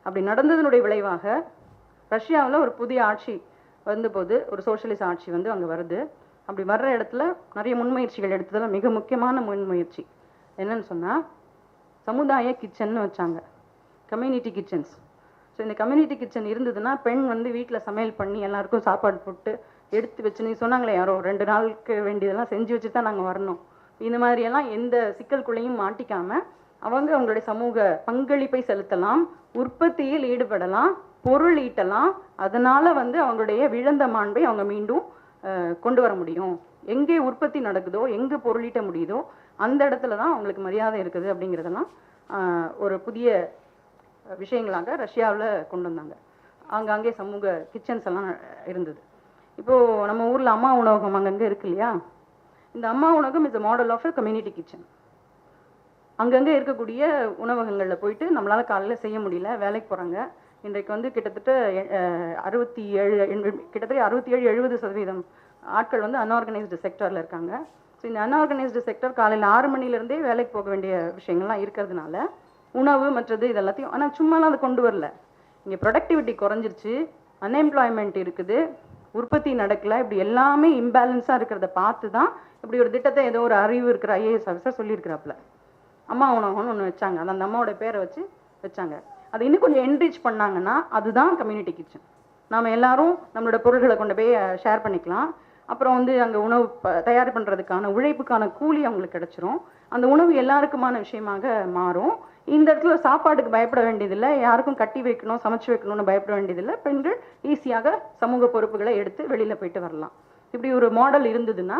அப்படி நடந்ததனுடைய விளைவாக ரஷ்யாவில் ஒரு புதிய ஆட்சி வந்தபோது ஒரு சோஷியலிச ஆட்சி வந்து அங்கே வருது. அப்படி வர்ற இடத்துல நிறைய முன்முயற்சிகள் எடுத்ததில் மிக முக்கியமான முன்முயற்சி. என்னன்னு சொன்னால் சமுதாய கிச்சன்னு வச்சாங்க. கம்யூனிட்டி கிச்சன்ஸ் ஸோ இந்த கம்யூனிட்டி கிச்சன் இருந்ததுன்னா பெண் வந்து வீட்டில் சமையல் பண்ணி எல்லாருக்கும் சாப்பாடு போட்டு எடுத்து வச்சு நீ சொன்னாங்களே யாரோ ரெண்டு நாளுக்கு வேண்டியதெல்லாம் செஞ்சு வச்சு தான் நாங்கள் வரணும். இந்த மாதிரியெல்லாம் எந்த சிக்கல்குள்ளேயும் மாட்டிக்காமல் அவங்க அவங்களுடைய சமூக பங்களிப்பை செலுத்தலாம் உற்பத்தியில் ஈடுபடலாம் பொருள் ஈட்டலாம். அதனால வந்து அவங்களுடைய விழந்த மாண்பை அவங்க மீண்டும் கொண்டு வர முடியும். எங்கே உற்பத்தி நடக்குதோ எங்கே பொருளீட்ட முடியுதோ அந்த இடத்துல தான் அவங்களுக்கு மரியாதை இருக்குது அப்படிங்கிறதெல்லாம் ஒரு புதிய விஷயங்களாக ரஷ்யாவில் கொண்டு வந்தாங்க. அங்கங்கே சமூக கிச்சன்ஸ் எல்லாம் இருந்தது. இப்போது நம்ம ஊரில் அம்மா உணவகம் அங்கங்கே இருக்கு இல்லையா? இந்த Amma Unavagam is a model of a community kitchen அங்கங்கே இருக்கக்கூடிய உணவகங்களில் போயிட்டு நம்மளால் காலையில் செய்ய முடியல வேலைக்கு போகிறாங்க இன்றைக்கு வந்து கிட்டத்தட்ட அறுபத்தி ஏழு கிட்டத்தட்ட அறுபத்தி ஏழு எழுபது சதவீதம் ஆட்கள் வந்து அன்ஆர்கனைஸ்டு செக்டரில் இருக்காங்க. ஸோ இந்த அன்ஆர்கனைஸ்டு செக்டர் காலையில் ஆறு மணிலேருந்தே வேலைக்கு போக வேண்டிய விஷயங்கள்லாம் இருக்கிறதுனால உணவு மற்றது இது எல்லாத்தையும் ஆனால் சும்மாலாம் அதை கொண்டு வரல. இங்கே ப்ரொடக்டிவிட்டி குறைஞ்சிருச்சு அன்எம்ப்ளாய்மெண்ட் இருக்குது உற்பத்தி நடக்கல இப்படி எல்லாமே இம்பேலன்ஸாக இருக்கிறத பார்த்து தான் இப்படி ஒரு திட்டத்தை ஏதோ ஒரு அறிவு இருக்கிற ஐஏஎஸ் ஆஃபீஸர் சொல்லியிருக்கிறாப்புல. அம்மா உணவகம்னு ஒன்று வச்சாங்க அந்த அம்மாவோட பேரை வச்சு வச்சாங்க. அதை இன்னும் கொஞ்சம் என்ரிச் பண்ணாங்கன்னா அதுதான் கம்யூனிட்டி கிச்சன் நாம் எல்லாரும் நம்மளோட பொருள்களை கொண்டு போய் ஷேர் பண்ணிக்கலாம். அப்புறம் வந்து அங்கே உணவு ப- தயார் பண்ணுறதுக்கான உழைப்புக்கான கூலி அவங்களுக்கு கிடச்சிரும். அந்த உணவு எல்லாருக்குமான விஷயமாக மாறும். இந்த இடத்துல சாப்பாட்டுக்கு பயப்பட வேண்டியதில்லை. யாருக்கும் கட்டி வைக்கணும் சமைச்சு வைக்கணும்னு பயப்பட வேண்டியதில்லை. பெண்கள் ஈஸியாக சமூக பொறுப்புகளை எடுத்து வெளியில் போயிட்டு வரலாம். இப்படி ஒரு மாடல் இருந்ததுன்னா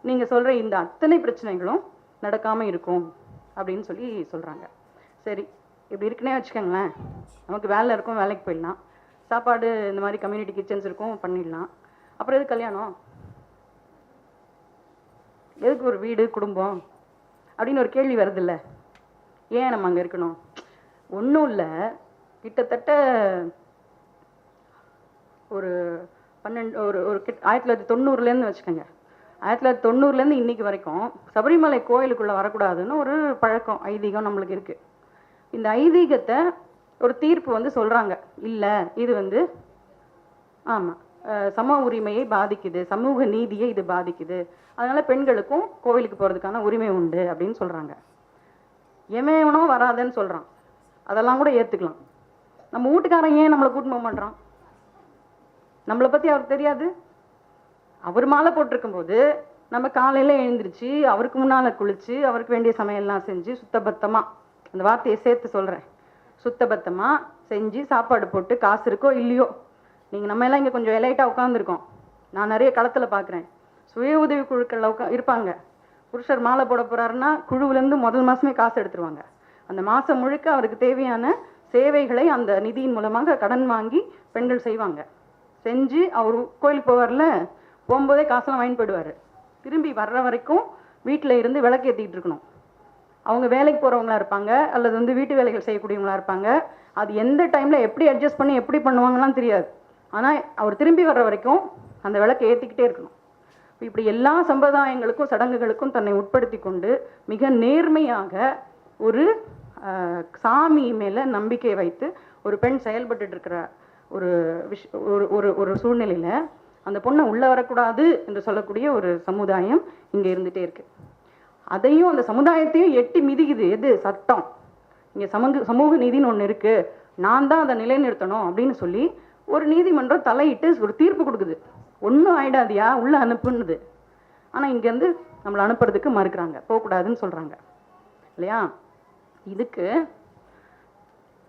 நீங்கள் சொல்கிற இந்த அத்தனை பிரச்சனைகளும் நடக்காமல் இருக்கும் அப்படின்னு சொல்லி சொல்கிறாங்க சரி இப்படி இருக்குன்னே வச்சுக்கோங்களேன். நமக்கு வேலை இருக்கும் வேலைக்கு போயிடலாம். சாப்பாடு இந்த மாதிரி கம்யூனிட்டி கிச்சன்ஸ் இருக்கும் பண்ணிடலாம். அப்புறம் எது கல்யாணம்? எதுக்கு ஒரு வீடு குடும்பம்? அப்படின்னு ஒரு கேள்வி வருதுல்ல. ஏன் நம்ம அங்கே இருக்கணும்? ஒன்றும் இல்லை. கிட்டத்தட்ட ஒரு பன்னெண்டு ஒரு ஒரு கிட் ஆயிரத்தி தொள்ளாயிரத்தி தொண்ணூறுலேருந்து வச்சுக்கோங்க. ஆயிரத்தி தொள்ளாயிரத்தி தொண்ணூறுலேருந்து இன்னைக்கு வரைக்கும் சபரிமலை கோயிலுக்குள்ளே வரக்கூடாதுன்னு ஒரு பழக்கம் ஐதீகம் நம்மளுக்கு இருக்குது இந்த ஐதீகத்தை ஒரு தீர்ப்பு வந்து சொல்கிறாங்க இல்லை இது வந்து ஆமாம் சம உரிமையை பாதிக்குது சமூக நீதியை இது பாதிக்குது. அதனால பெண்களுக்கும் கோவிலுக்கு போகிறதுக்கான உரிமை உண்டு அப்படின்னு சொல்கிறாங்க எவனோ வராதுன்னு சொல்கிறான் அதெல்லாம் கூட ஏற்றுக்கலாம் நம்ம வீட்டுக்காரன் ஏன் நம்மளை கூட்டிட்டு போக நம்மளை பற்றி அவருக்கு தெரியாது? அவர் மாலை போட்டிருக்கும்போது நம்ம காலையில் எழுந்திரிச்சு அவருக்கு முன்னால் குளித்து அவருக்கு வேண்டிய சமையல்லாம் செஞ்சு சுத்தபத்தமாக அந்த வார்த்தையை சேர்த்து சொல்கிறேன் சுத்தபத்தமாக செஞ்சு சாப்பாடு போட்டு காசு இருக்கோ இல்லையோ நீங்கள் நம்ம எல்லாம் இங்கே கொஞ்சம் எலைட்டாக உட்காந்துருக்கோம் நான் நிறைய களத்தில் பார்க்குறேன். சுய உதவி குழுக்களில் உட்கா இருப்பாங்க. புருஷர் மாலை போட போகிறாருன்னா குழுவிலேருந்து முதல் மாதமே காசு எடுத்துருவாங்க. அந்த மாதம் முழுக்க அவருக்கு தேவையான சேவைகளை அந்த நிதியின் மூலமாக கடன் வாங்கி பெண்கள் செய்வாங்க. செஞ்சு அவர் கோயிலுக்கு போவார்ல போகும்போதே காசெல்லாம் வாங்கி போயிடுவார். திரும்பி வர்ற வரைக்கும் வீட்டில் இருந்து விளக்கு ஏற்றிக்கிட்டு இருக்கணும். அவங்க வேலைக்கு போகிறவங்களா இருப்பாங்க அல்லது வந்து வீட்டு வேலைகள் செய்யக்கூடியவங்களா இருப்பாங்க. அது எந்த டைமில் எப்படி அட்ஜஸ்ட் பண்ணி எப்படி பண்ணுவாங்கலாம் தெரியாது. ஆனால் அவர் திரும்பி வர்ற வரைக்கும் அந்த விளக்கை ஏற்றிக்கிட்டே இருக்கணும். இப்படி எல்லா சம்பிரதாயங்களுக்கும் சடங்குகளுக்கும் தன்னை உட்படுத்தி கொண்டு மிக நேர்மையாக ஒரு சாமி மேலே நம்பிக்கை வைத்து ஒரு பெண் செயல்பட்டு இருக்கிற ஒரு விஷ் ஒரு ஒரு ஒரு சூழ்நிலையில் அந்த பொண்ணை உள்ளே வரக்கூடாது என்று சொல்லக்கூடிய ஒரு சமுதாயம் இங்கே இருந்துகிட்டே இருக்கு. அதையும் அந்த சமுதாயத்தையும் எட்டி மிதிக்குது. எது? சட்டம். இங்கே சமூக சமூக நீதின்னு ஒன்று இருக்குது நான் தான் அதை நிலைநிறுத்தணும் அப்படின்னு சொல்லி ஒரு நீதிமன்றம் தலையிட்டு ஒரு தீர்ப்பு கொடுக்குது. ஒன்றும் ஆயிடாதியா? உள்ள அனுப்புன்னுது. ஆனால் இங்கேருந்து நம்மளை அனுப்புறதுக்கு மறுக்கிறாங்க. போகக்கூடாதுன்னு சொல்கிறாங்க இல்லையா? இதுக்கு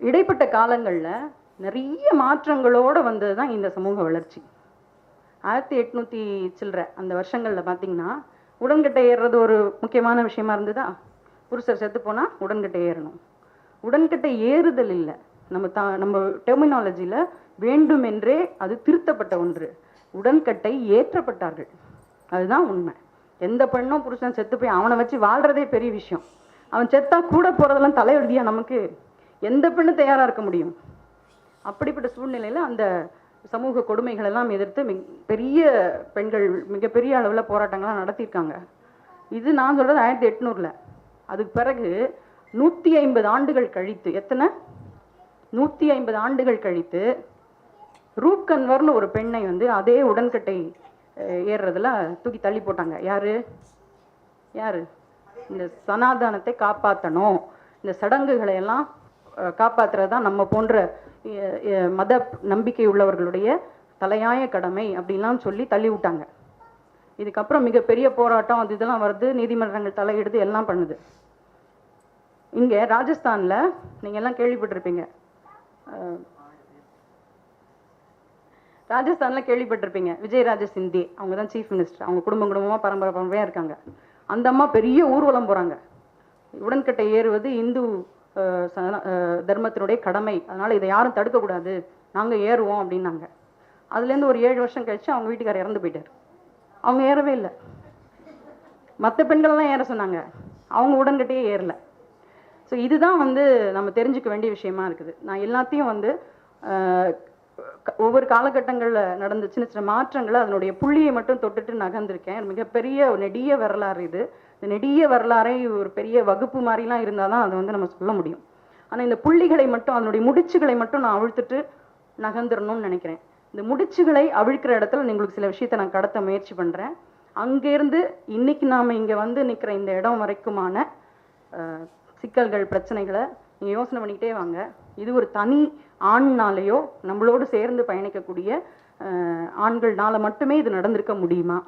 இடைப்பட்ட காலங்களில் நிறைய மாற்றங்களோடு வந்தது தான் இந்த சமூக வளர்ச்சி. ஆயிரத்தி எட்நூற்றி சில்லற அந்த வருஷங்களில் பார்த்தீங்கன்னா உடன்கட்டை ஏறுறது ஒரு முக்கியமான விஷயமா இருந்ததா? புருஷர் செத்து போனால் உடன்கட்டை ஏறணும். உடன்கட்டை ஏறுதல் இல்லை. நம்ம தா நம்ம டெர்மினாலஜியில் வேண்டுமென்றே அது திருத்தப்பட்ட ஒன்று. உடன்கட்டை ஏற்றப்பட்டார்கள். அதுதான் உண்மை. எந்த பெண்ணும் புருஷன் செத்து போய் அவனை வச்சு வாழ்றதே பெரிய விஷயம். அவன் செத்தா கூட போகிறதெல்லாம் தலையெழுதியா நமக்கு எந்த பெண்ணும் தயாராக இருக்க முடியும்? அப்படிப்பட்ட சூழ்நிலையில் அந்த சமூக கொடுமைகள் எல்லாம் எதிர்த்து மிக பெரிய பெண்கள் மிகப்பெரிய அளவில் போராட்டங்கள்லாம் நடத்தியிருக்காங்க. இது நான் சொல்கிறது ஆயிரத்தி எட்நூறில். அதுக்கு பிறகு நூற்றி ஐம்பது ஆண்டுகள் கழித்து எத்தனை? நூற்றி ஐம்பது ஆண்டுகள் கழித்து ரூப் கன்வர்னு ஒரு பெண்ணை வந்து அதே உடன்கட்டை ஏறுறதுல தூக்கி தள்ளி போட்டாங்க. யாரு? யாரு? இந்த சனாதானத்தை காப்பாற்றணும் இந்த சடங்குகளை எல்லாம் அஹ், காப்பாத்துறது தான் நம்ம போன்ற மத நம்பிக்கை உள்ளவர்களுடைய தலையாய கடமை அப்படின்லாம் சொல்லி தள்ளி விட்டாங்க. இதுக்கப்புறம் மிகப்பெரிய போராட்டம் அது இதெல்லாம் வருது. நீதிமன்றங்கள் தலையிடுது எல்லாம் பண்ணுது. இங்கே ராஜஸ்தானில் நீங்கள் எல்லாம் கேள்விப்பட்டிருப்பீங்க. ராஜஸ்தானில் கேள்விப்பட்டிருப்பீங்க. விஜயராஜ சிந்தி அவங்க தான் சீஃப் மினிஸ்டர் அவங்க குடும்பம் குடும்பமாக பரம்பரை பரம்பரையாக இருக்காங்க. அந்த அம்மா பெரிய ஊர்வலம் போகிறாங்க உடன்கட்டை ஏறுவது இந்து தர்மத்தினுடைய கடமை. அதனால் இதை யாரும் தடுக்கக்கூடாது. நாங்கள் ஏறுவோம் அப்படின்னாங்க. அதுலேருந்து ஒரு ஏழு வருஷம் கழிச்சு அவங்க வீட்டுக்காரர் இறந்து போயிட்டார். அவங்க ஏறவே இல்லை. மற்ற பெண்கள்லாம் ஏற சொன்னாங்க. அவங்க உடன்கட்டையே ஏறல. ஸோ இதுதான் வந்து நம்ம தெரிஞ்சுக்க வேண்டிய விஷயமா இருக்குது. நான் எல்லாத்தையும் வந்து ஒவ்வொரு காலகட்டங்களில் நடந்த சின்ன சின்ன மாற்றங்களை அதனுடைய புள்ளியை மட்டும் தொட்டுட்டு நகர்ந்திருக்கேன். மிகப்பெரிய ஒரு நெடிய வரலாறு இது. இந்த நெடிய வரலாறை ஒரு பெரிய வகுப்பு மாதிரிலாம் இருந்தால் தான் அதை வந்து நம்ம சொல்ல முடியும். ஆனால் இந்த புள்ளிகளை மட்டும் அதனுடைய முடிச்சுகளை மட்டும் நான் அவிழ்த்துட்டு நகர்ந்துடணும்னு நினைக்கிறேன். இந்த முடிச்சுகளை அவிழ்க்கிற இடத்துல உங்களுக்கு சில விஷயத்தை நான் கடத்த முயற்சி பண்ணுறேன் அங்கேருந்து இன்னைக்கு நாம் இங்கே வந்து நிற்கிற இந்த இடம் வரைக்குமான சிக்கல்கள் பிரச்சனைகளை நீங்கள் யோசனை பண்ணிக்கிட்டே வாங்க. இது ஒரு தனி ஆண்னாலேயோ நம்மளோடு சேர்ந்து பயணிக்கக்கூடிய ஆண்கள்னால மட்டுமே இது நடந்திருக்க முடியுமா?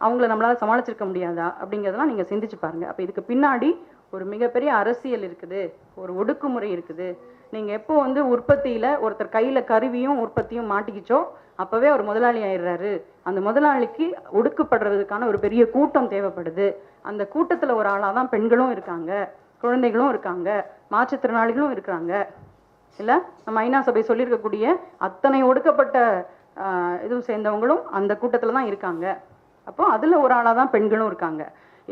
அவங்கள நம்மளால் சமாளிச்சிருக்க முடியாதா? அப்படிங்கிறதெல்லாம் நீங்கள் சிந்திச்சு பாருங்க. அப்போ இதுக்கு பின்னாடி ஒரு மிகப்பெரிய அரசியல் இருக்குது. ஒரு ஒடுக்குமுறை இருக்குது. நீங்கள் எப்போ வந்து உற்பத்தியில் ஒருத்தர் கையில் கருவியும் உற்பத்தியும் மாட்டிக்கிச்சோ அப்போவே அவர் முதலாளி ஆயிடுறாரு. அந்த முதலாளிக்கு ஒடுக்கப்படுறதுக்கான ஒரு பெரிய கூட்டம் தேவைப்படுது. அந்த கூட்டத்தில் ஒரு ஆளாக தான் பெண்களும் இருக்காங்க. குழந்தைகளும் இருக்காங்க. மாற்றுத்திறனாளிகளும் இருக்காங்க இல்லை? நம்ம ஐநா சபை சொல்லியிருக்கக்கூடிய அத்தனை ஒடுக்கப்பட்ட இதுவும் சேர்ந்தவங்களும் அந்த கூட்டத்தில் தான் இருக்காங்க. அப்போ அதில் ஒரு ஆளாக தான் பெண்களும் இருக்காங்க.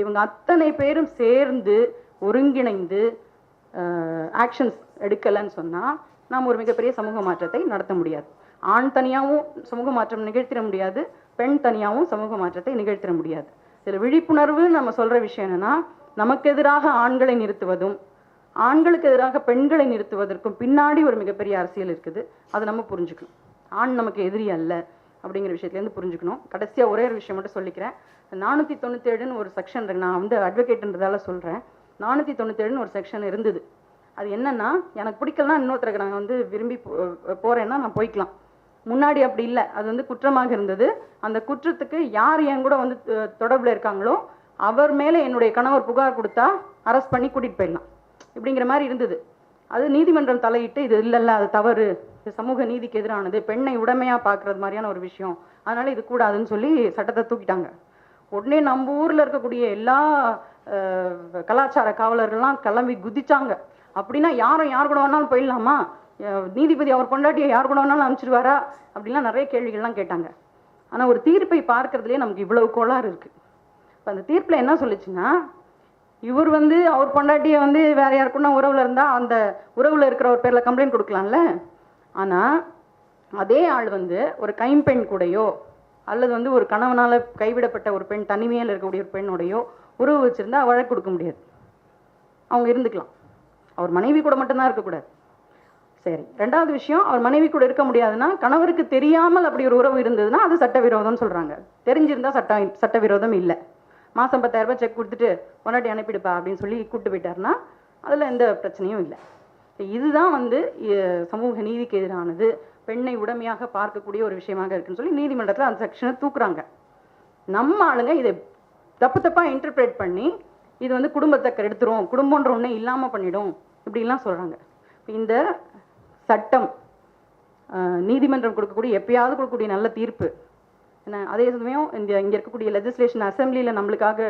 இவங்க அத்தனை பேரும் சேர்ந்து ஒருங்கிணைந்து ஆக்ஷன்ஸ் எடுக்கலைன்னு சொன்னால் நாம் ஒரு மிகப்பெரிய சமூக மாற்றத்தை நடத்த முடியாது. ஆண் தனியாகவும் சமூக மாற்றம் நிகழ்த்திட முடியாது. பெண் தனியாகவும் சமூக மாற்றத்தை நிகழ்த்திட முடியாது. இதில் விழிப்புணர்வு நம்ம சொல்கிற விஷயம் என்னென்னா நமக்கு எதிராக ஆண்களை நிறுத்துவதும் ஆண்களுக்கு எதிராக பெண்களை நிறுத்துவதற்கும் பின்னாடி ஒரு மிகப்பெரிய அரசியல் இருக்குது. அதை நம்ம புரிஞ்சுக்கணும். ஆண் நமக்கு எதிரி அல்ல அப்படிங்கிற விஷயத்துலேருந்து புரிஞ்சுக்கணும். கடைசியாக ஒரே ஒரு விஷயம் மட்டும் சொல்லிக்கிறேன். நானூற்றி தொண்ணூத்தேழுன்னு ஒரு செக்ஷன் இருக்கு. நான் வந்து அட்வொகேட்ன்றதால சொல்கிறேன் நானூற்றி தொண்ணூத்தேழுன்னு ஒரு செக்ஷன் இருந்தது. அது என்னன்னா எனக்கு பிடிக்கலனா இன்னொருத்தருக்கு நாங்கள் வந்து விரும்பி போ- நான் போய்க்கலாம். முன்னாடி அப்படி இல்லை. அது வந்து குற்றமாக இருந்தது. அந்த குற்றத்துக்கு யார் என் கூட வந்து தொடர்பில் இருக்காங்களோ அவர் மேலே என்னுடைய கணவர் புகார் கொடுத்தா அரெஸ்ட் பண்ணி கூட்டிகிட்டு போயிடலாம். இப்படிங்கிற மாதிரி இருந்தது. அது நீதிமன்றம் தலையிட்டு இது இல்லைல்ல அது தவறு. இது சமூக நீதிக்கு எதிரானது. பெண்ணை உடமையாக பார்க்கறது மாதிரியான ஒரு விஷயம். அதனால் இது கூடாதுன்னு சொல்லி சட்டத்தை தூக்கிட்டாங்க. உடனே நம்ம ஊரில் இருக்கக்கூடிய எல்லா கலாச்சார காவலர்கள்லாம் கிளம்பி குதிச்சாங்க. அப்படின்னா யாரும் யார் கூட வேணாலும் போயிடலாமா? நீதிபதி அவர் கொண்டாட்டியை யார் கூட வேணாலும் அனுப்பிச்சிடுவாரா அப்படிலாம் நிறைய கேள்விகள்லாம் கேட்டாங்க. ஆனால் ஒரு தீர்ப்பை பார்க்கறதுலேயே நமக்கு இவ்வளவு கோளாறு இருக்குது இப்போ அந்த தீர்ப்பில் என்ன சொல்லுச்சுன்னா இவர் வந்து அவர் பொண்டாட்டியை வந்து வேற யாருக்குன்னா உறவில் இருந்தால் அந்த உறவில் இருக்கிற ஒரு பேரில் கம்ப்ளைண்ட் கொடுக்கலாம்ல? ஆனால் அதே ஆள் வந்து ஒரு கைம்பெண் கூடையோ அல்லது வந்து ஒரு கணவனால் கைவிடப்பட்ட ஒரு பெண் தனிமையில் இருக்கக்கூடிய ஒரு பெண்ணோடையோ உறவு வச்சுருந்தா வழக்கு கொடுக்க முடியாது. அவங்க இருந்துக்கலாம். அவர் மனைவி கூட மட்டும்தான் இருக்கக்கூடாது. சரி ரெண்டாவது விஷயம் அவர் மனைவி கூட இருக்க முடியாதுன்னா கணவருக்கு தெரியாமல் அப்படி ஒரு உறவு இருந்ததுன்னா அது சட்டவிரோதம்னு சொல்கிறாங்க தெரிஞ்சிருந்தால் சட்ட சட்டவிரோதம் இல்லை. மாதம் பத்தாயிரம் ரூபாய் செக் கொடுத்துட்டு பொண்டாட்டி அனுப்பிடுப்பா அப்படின்னு சொல்லி கூப்பிட்டு போயிட்டாருன்னா அதில் எந்த பிரச்சனையும் இல்லை. இதுதான் வந்து சமூக நீதிக்கு எதிரானது. பெண்ணை உடமையாக பார்க்கக்கூடிய ஒரு விஷயமாக இருக்குன்னு சொல்லி நீதிமன்றத்தில் அந்த செக்ஷனை தூக்குறாங்க. நம்ம ஆளுங்க இதை தப்பு தப்பாக இன்டர்பிரேட் பண்ணி இது வந்து குடும்பத்தை கெடுத்துரும் குடும்பம்ன்ற ஒன்றே இல்லாமல் பண்ணிடும் இப்படிலாம் சொல்கிறாங்க இந்த சட்டம் நீதிமன்றம் கொடுக்கக்கூடிய எப்பயாவது கொடுக்கக்கூடிய நல்ல தீர்ப்பு என்ன அதே சமயம் இந்த இங்கே இருக்கக்கூடிய லெஜிஸ்லேஷன் அசம்பிளியில் நம்மளுக்காக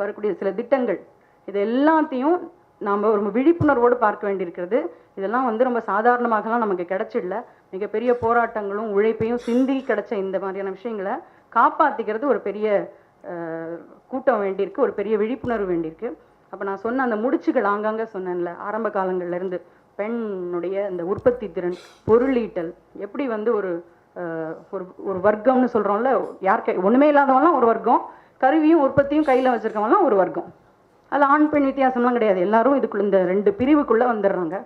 வரக்கூடிய சில திட்டங்கள் இது எல்லாத்தையும் நாம் ஒரு விழிப்புணர்வோடு பார்க்க வேண்டியிருக்கிறது. இதெல்லாம் வந்து ரொம்ப சாதாரணமாகலாம் நமக்கு கிடைச்சிடல. மிகப்பெரிய போராட்டங்களும் உழைப்பையும் சிந்தி கிடைச்ச இந்த மாதிரியான விஷயங்களை காப்பாற்றிக்கிறது ஒரு பெரிய கூட்டம் வேண்டியிருக்கு ஒரு பெரிய விழிப்புணர்வு வேண்டியிருக்கு. அப்போ நான் சொன்ன அந்த முடிச்சுகள் ஆங்காங்க சொன்னேன்ல ஆரம்ப காலங்கள்லேருந்து பெண்ணுடைய அந்த உற்பத்தி திறன் பொருளீட்டல் எப்படி வந்து ஒரு ஒரு ஒரு வர்க்கம்னு சொல்கிறோம்ல யார் கை ஒன்றுமே இல்லாதவங்களாம் ஒரு வர்க்கம் கருவியும் உற்பத்தியும் கையில் வச்சுருக்கவங்களாம் ஒரு வர்க்கம். அது ஆண் பெண் வித்தியாசம்லாம் கிடையாது. எல்லாரும் இதுக்குள்ள இந்த ரெண்டு பிரிவுக்குள்ளே வந்துடுறாங்க.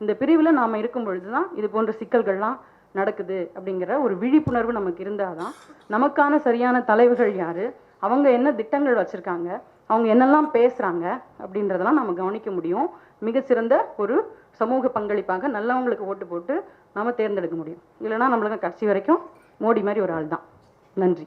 இந்த பிரிவில் நாம் இருக்கும் பொழுதுதான் இது போன்ற சிக்கல்கள்லாம் நடக்குது அப்படிங்கிற ஒரு விழிப்புணர்வு நமக்கு இருந்தால் தான் நமக்கான சரியான தலைவர்கள் யார் அவங்க என்ன திட்டங்கள் வச்சுருக்காங்க அவங்க என்னெல்லாம் பேசுகிறாங்க அப்படின்றதெல்லாம் நம்ம கவனிக்க முடியும். மிகச்சிறந்த ஒரு சமூக பங்களிப்பாக நல்லவங்களுக்கு ஓட்டு போட்டு நாம் தேர்ந்தெடுக்க முடியும். இல்லைனா நம்மளுக்கு கடைசி வரைக்கும் மோடி மாதிரி ஒரு ஆள் தான் நன்றி.